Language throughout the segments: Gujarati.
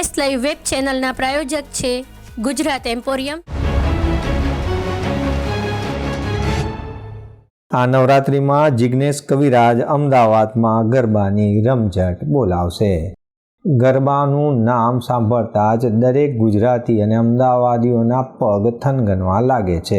એસ લાઈવ વેબ ચેનલના પ્રાયોજક છે ગુજરાત એમ્પોરિયમ. આ નવરાત્રિમાં જિજ્ઞેશ કવિરાજ અમદાવાદમાં ગરબાની રમઝટ બોલાવશે. ગરબાનું નામ સાંભળતા જ દરેક ગુજરાતી અને અમદાવાદીઓના પગ થનગનવા લાગે છે.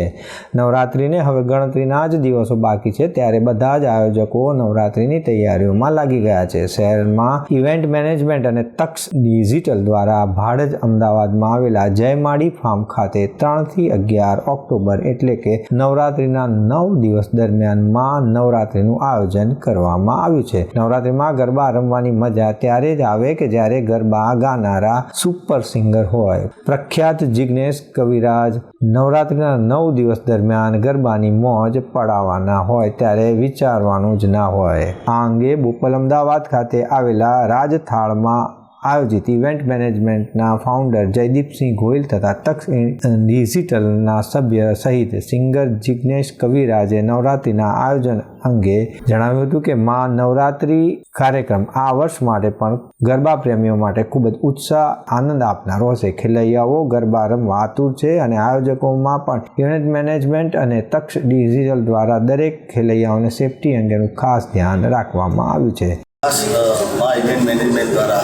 નવરાત્રિને હવે ગણતરીના જ દિવસો બાકી છે ત્યારે બધા જ આયોજકો નવરાત્રિની તૈયારીઓમાં લાગી ગયા છે. શહેરમાં ઇવેન્ટ મેનેજમેન્ટ અને તક્ષ ડિજિટલ દ્વારા ભાડજ અમદાવાદમાં આવેલા જયમાળી ફાર્મ ખાતે ત્રણથી અગિયાર ઓક્ટોબર એટલે કે નવરાત્રિના નવ દિવસ દરમિયાનમાં નવરાત્રિનું આયોજન કરવામાં આવ્યું છે. નવરાત્રિમાં ગરબા રમવાની મજા ત્યારે જ આવે કે જ્યારે ગરબા ગાનારા સુપર સિંગર હોય. પ્રખ્યાત જિજ્ઞેશ કવિરાજ નવરાત્રિના નવ દિવસ દરમિયાન ગરબાની મોજ પડાવવાના હોય ત્યારે વિચારવાનું જ ના હોય. આ અંગે બોપલ અમદાવાદ ખાતે આવેલા રાજથાળમાં આયોજિત ઇવેન્ટ મેનેજમેન્ટના ફાઉન્ડર જયદીપસિંહ ગોયલ તથા તક્ષ ડિજિટલના સભ્ય સહિત સિંગર જિજ્ઞેશ કવિરાજે નવરાત્રિના આયોજન અંગે જણાવ્યું હતું કે મા નવરાત્રિ કાર્યક્રમ આ વર્ષ માટે પણ ગરબા પ્રેમીઓ માટે ખૂબ જ ઉત્સાહ, આનંદ આપનારો હશે. ખેલૈયાઓ ગરબા રમવા આતુર છે અને આયોજકોમાં પણ ઇવેન્ટ મેનેજમેન્ટ અને તક્ષ ડિજિટલ દ્વારા દરેક ખેલૈયાઓને સેફટી અંગેનું ખાસ ધ્યાન રાખવામાં આવ્યું છે. મા ઇવેન્ટ મેનેજમેન્ટ દ્વારા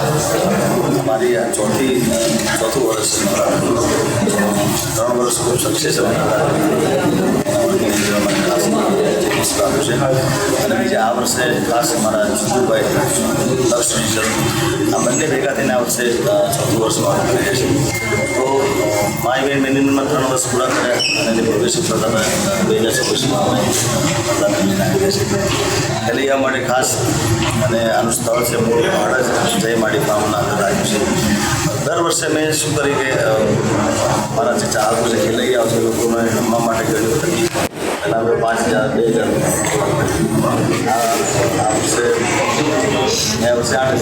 અમારી આ ચોથી અ, ચોથું વર્ષ છે નવરાત્રિનું. ત્રણ વર્ષ ખૂબ સક્સેસ ખાસ બાબુ છે અને બીજા આ વર્ષે ખાસ અમારા જીતુભાઈ દક્ષ ડિજિટલ આ બંને ભેગા થઈને આ વર્ષે ચોથું વર્ષ મારું કરીએ છીએ તો માય ઇવેન્ટ મેનેજમેન્ટમાં ત્રણ વર્ષ પૂરા કર્યા અને પ્રોગ્રેસિવ થતા બે હજાર ચોવીસમાં અમે નવરાત્રિ આવીએ છીએ ખેલૈયા માટે ખાસ અને આનું સ્થળ છે મૂળ ભાડ જય માડી ફાર્મના આવ્યું છે દર વર્ષે મેં શું કરી કે મારા જે ચાહકો છે એ લઈ આવશે લોકોને રમવા માટે ઘણી તકલીફ પહેલાં અમે પાંચ હજાર બે હજાર આ આ વર્ષે ગયા વર્ષે આઠ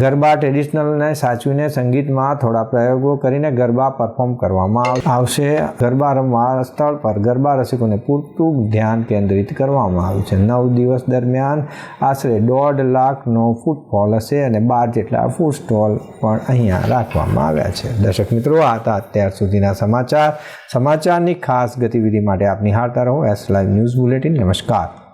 ગરબા ટ્રેડિશનલને સાચવીને સંગીતમાં થોડા પ્રયોગો કરીને ગરબા પરફોર્મ કરવામાં આવશે. ગરબા રમવા સ્થળ પર ગરબા રસિકોને પૂરતું ધ્યાન કેન્દ્રિત કરવામાં આવ્યું છે. નવ દિવસ દરમિયાન આશરે દોઢ લાખનો ફૂટફોલ હશે અને બાર જેટલા ફૂડ સ્ટોલ પણ અહીંયા રાખવામાં આવ્યા છે. દર્શક મિત્રો, આ હતા અત્યાર સુધીના સમાચાર. સમાચારની ખાસ ગતિવિધિ માટે આપ નિહાળતા રહો. એસ લાઈવ ન્યૂઝ બુલેટિન નમસ્કાર.